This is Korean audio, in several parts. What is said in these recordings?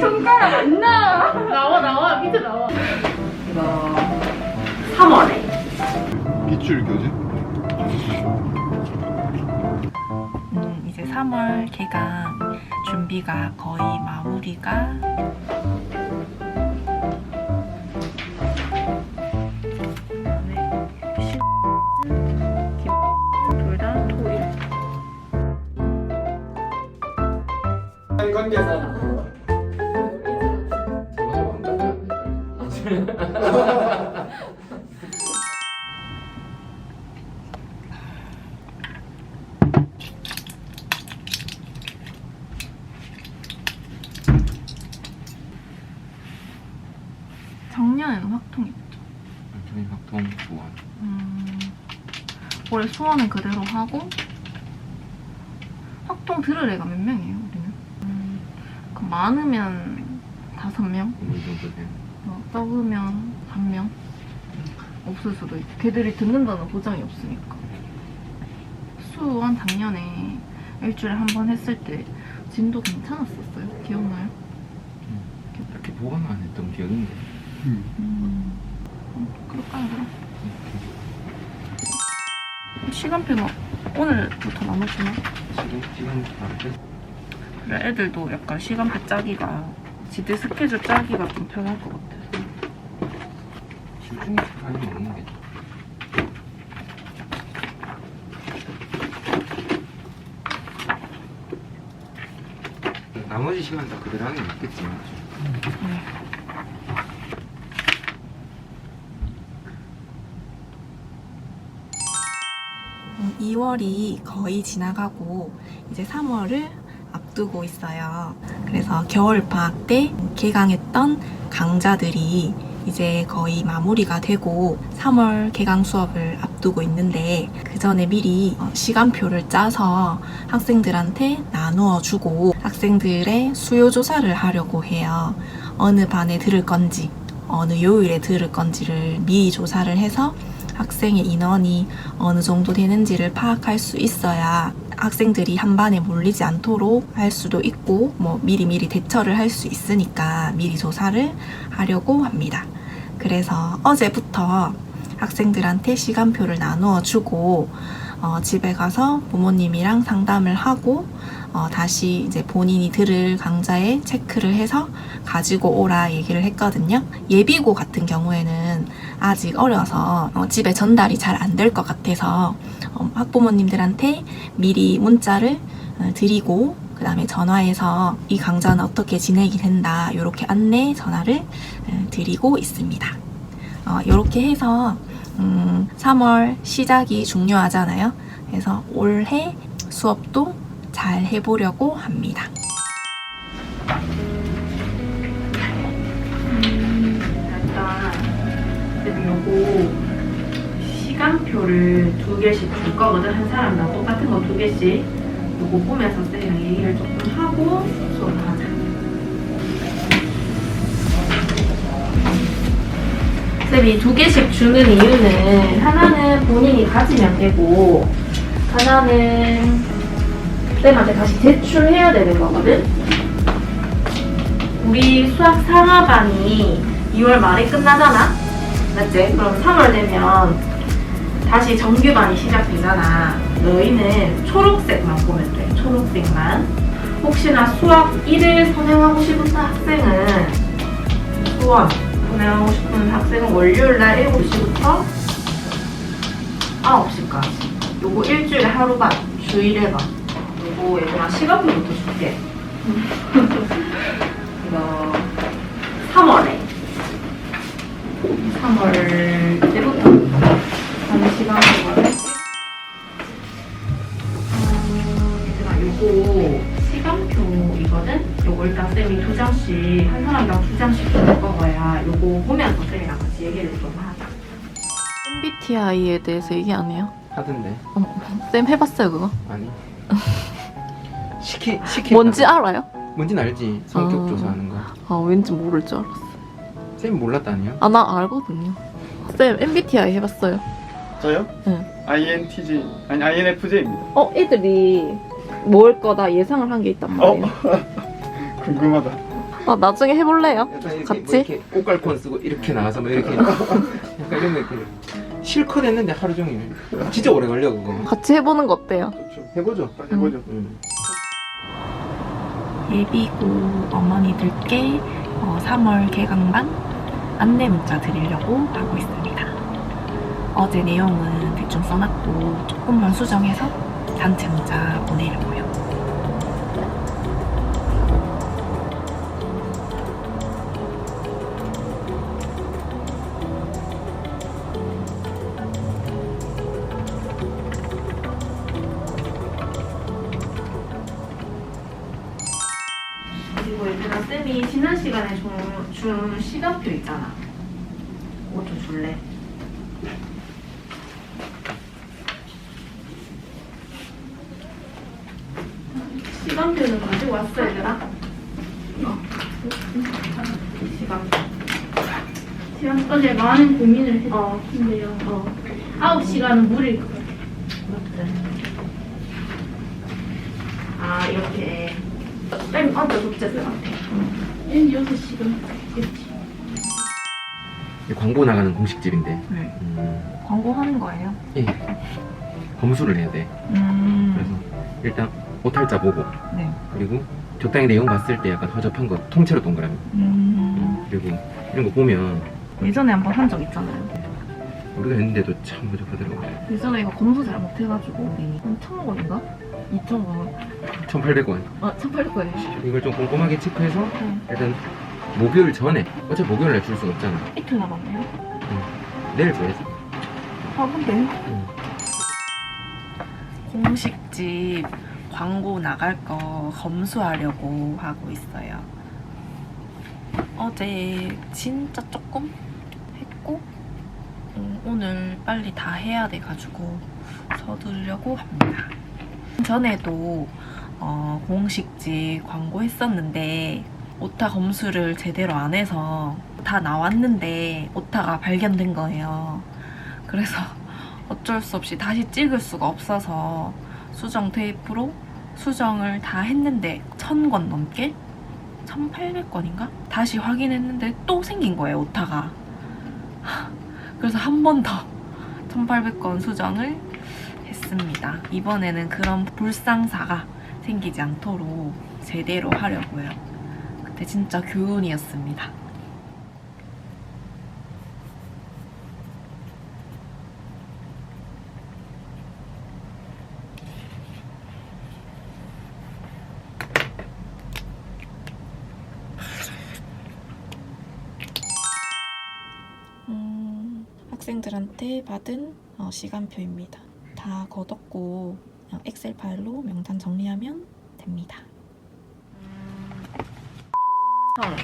손가락 안 나와. 나와 나와 밑에 나와. 이거 3월에. 빗줄 교재? 음, 이제 3월 개강 준비가 거의 마무리가 작년에는 확통 있죠. 저희 학통 좋아. 음, 올해 수원은 그대로 하고 확통 들을 애가 몇 명이에요 우리는? 음, 그 많으면 다섯 명, 정도. 어, 적으면 한 명. 없을 수도 있고 걔들이 듣는다는 보장이 없으니까. 수원 작년에 일주일에 한 번 했을 때 진도 괜찮았었어요. 기억나요? 딱히 보완 안 했던 기억이 있는데. 음, 그럴까요 그럼? 시간표는 오늘부터 나눠주나? 지금 바로 뺐. 그래 애들도 약간 시간표 짜기가 지들 스케줄 짜기가 좀 편할 것 같아서 집중이 많이 먹는 게. 나머지 시간 다 그대로 하는 게 맞겠지만. 2월이 거의 지나가고 이제 3월을 앞두고 있어요. 그래서 겨울 방학 때 개강했던 강좌들이 이제 거의 마무리가 되고 3월 개강 수업을 앞두고 있는데 그 전에 미리 어, 시간표를 짜서 학생들한테 나누어 주고 학생들의 수요 조사를 하려고 해요. 어느 반에 들을 건지, 어느 요일에 들을 건지를 미리 조사를 해서 학생의 인원이 어느 정도 되는지를 파악할 수 있어야 학생들이 한 반에 몰리지 않도록 할 수도 있고 뭐 미리미리 대처를 할 수 있으니까 미리 조사를 하려고 합니다. 그래서 어제부터 학생들한테 시간표를 나누어 주고 어, 집에 가서 부모님이랑 상담을 하고 어, 다시 이제 본인이 들을 강좌에 체크를 해서 가지고 오라 얘기를 했거든요. 예비고 같은 경우에는 아직 어려서 어, 집에 전달이 잘 안 될 것 같아서 어, 학부모님들한테 미리 문자를 어, 드리고 그 다음에 전화해서 이 강좌는 어떻게 진행이 된다 이렇게 안내 전화를 어, 드리고 있습니다. 이렇게 해서 음, 3월 시작이 중요하잖아요. 그래서 올해 수업도 잘 해보려고 합니다. 쌤 요거 시간표를 두 개씩 줄 거거든 한 사람당 똑같은 거 두 개씩 요거 보면서 쌤이랑 얘기를 조금 하고 수업을 하자. 쌤이 두 개씩 주는 이유는 하나는 본인이 가지면 되고 하나는 쌤한테 다시 제출해야 되는 거거든? 우리 수학 상하반이 2월 말에 끝나잖아? 맞지? 그럼 3월 되면 다시 정규반이 시작되잖아. 너희는 초록색만 보면 돼. 초록색만. 혹시나 수학 1을 선행하고 싶은 학생은 수원 선행하고 싶은 학생은 월요일 날 7시부터 9시까지. 요거 일주일에 하루 반, 주 1회반. 요거 얘들아 시간표부터 줄게. 이거 3월에 3월 때부터 하는 시간이거든. 어, 얘들아 요거 시간표이거든. 요거 일단 쌤이 두 장씩 한 사람당 두 장씩 줄 거야. 요거 보면서 쌤이랑 같이 얘기를 좀 하자. MBTI에 대해서 얘기 안 해요? 하던데. 쌤 해봤어요 그거? 아니. 시키 시키. 뭔지 알아요? 뭔지는 알지. 성격 아. 조사하는 거. 아 왠지 모를 줄 알았어. 쌤 몰랐다니요? 아 나 알거든요. 쌤 MBTI 해봤어요? 저요? 응. INTJ 아니 INFJ입니다. 어 애들이 뭘 거다 예상을 한 게 있단 어? 말이에요. 궁금하다. 어, 나중에 해볼래요? 약간 이렇게 같이? 뭐 이렇게 옷갈콘 쓰고 이렇게 나와서 뭐 이렇게 약간 이런 느낌. 실컷 했는데 하루 종일 진짜 오래 걸려 그거. 같이 해보는 거 어때요? 좋죠. 해보죠. 빨리 해보죠. 음. 예비고 어머니들께 어, 3월 개강반 안내 문자 드리려고 하고 있습니다. 어제 내용은 대충 써놨고 조금만 수정해서 단체 문자 보내려고요. 지난 시간에 준, 준 시간표 있잖아. 그거 좀 줄래? 시간표는 가지고 왔어 얘들아? 어. 시간표. 제가 어제 많은 고민을 어. 했는데요. 어. 9시간은 무리일 것 같아요. 아 이렇게 쌤 앉아 줬지 쌤한테. 얘는 6시간 됐지. 이 광고 나가는 공식집인데. 네. 음. 광고하는 거예요? 예. 검수를 해야 돼. 음. 그래서 일단 오탈자 보고 네. 그리고 적당히 내용 봤을 때 약간 허접한 거 통째로 동그라미. 음. 그리고 이런 거 보면 예전에 한번 한 적 있잖아요. 우리가 했는데도 참 허접하더라고. 예전에 이거 검수 잘 못해가지고 우리 한 1,000원인가? 2,000원. 1,800원. 아, 1,800원이에요. 이걸 좀 꼼꼼하게 체크해서 응. 일단 목요일 전에 어차피 목요일 날줄 수가 없잖아. 이틀 남았네요. 내일 줘야지. 아, 근데 응. 공식집 광고 나갈 거 검수하려고 하고 있어요. 어제 진짜 조금 했고 음, 오늘 빨리 다 해야 돼가지고 서두르려고 합니다. 전에도 어, 공식집 광고 했었는데 오타 검수를 제대로 안 해서 다 나왔는데 오타가 발견된 거예요. 그래서 어쩔 수 없이 다시 찍을 수가 없어서 수정 테이프로 수정을 다 했는데 1000권 넘게? 1800건인가? 다시 확인했는데 또 생긴 거예요, 오타가. 그래서 한 번 더 1800건 수정을 했습니다. 이번에는 그런 불상사가 생기지 않도록 제대로 하려고요. 그때 진짜 교훈이었습니다. 음, 학생들한테 받은 어, 시간표입니다. 다 걷었고 그냥 엑셀 파일로 명단 정리하면 됩니다. 성.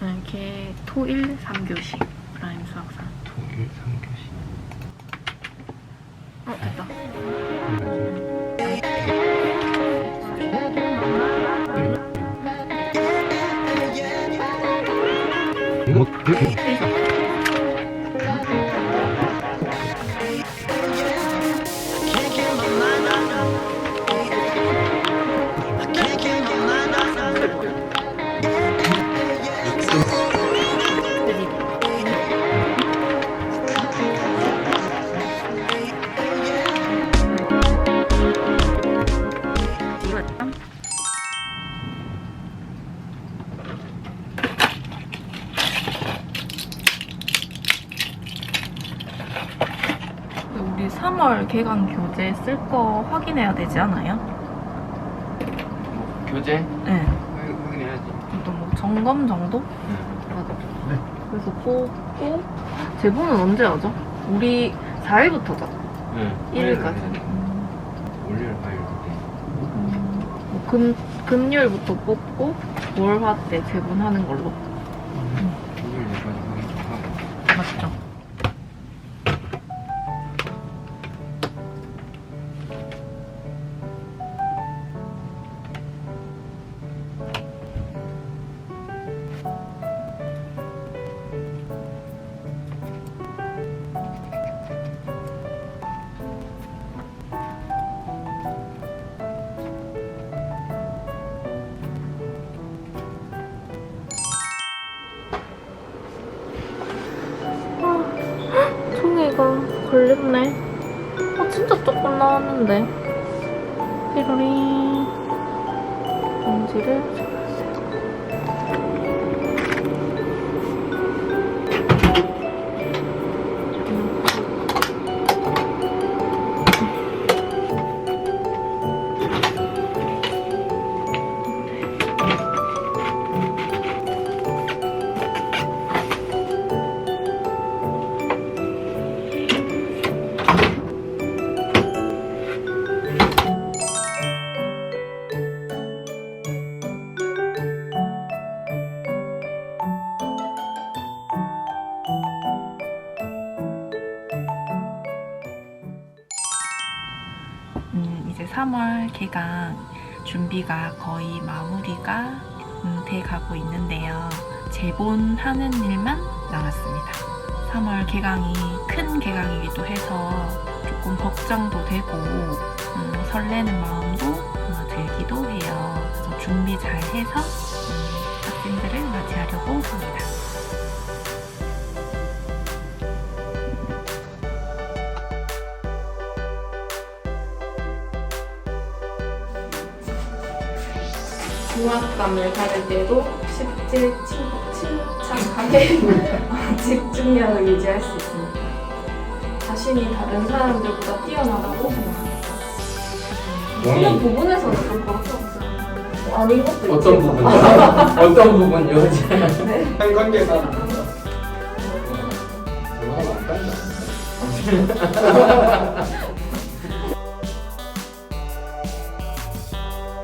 이렇게 토일 3교시 프라임 수학사. 토요일 3교시. 어 됐다. 뭐, 그, 우 3월 개강 교재 쓸 거 확인해야 되지 않아요? 교재? 네. 확인- 확인해야지. 또 뭐 점검 정도? 응. 그래서 뽑고 제보는 언제 하죠? 우리 4일부터죠? 응. 1일까지. 월요일, 화요일 때. 뭐 금, 금요일부터 뽑고 월화 때 제본하는 걸로. 됐네. 어, 진짜 조금 나왔는데. 삐로리. 봉지를 3월 개강 준비가 거의 마무리가 음, 돼 가고 있는데요. 재본하는 일만 남았습니다. 3월 개강이 큰 개강이기도 해서 조금 걱정도 되고 음, 설레는 마음도 들기도 해요. 그래서 준비 잘 해서 음, 학생들을 맞이하려고 합니다. 중압감을 가질 때도 쉽게 침, 침착하게 집중력을 유지할 수 있습니다. 자신이 다른 사람들보다 뛰어나다고 생각합니다. 어떤 용이 부분에서는 그럴 것 같아요. 아닌 것도 있고. 어떤 부분? 어떤 부분 여자? 한 관계상 그거 하면 안 된다.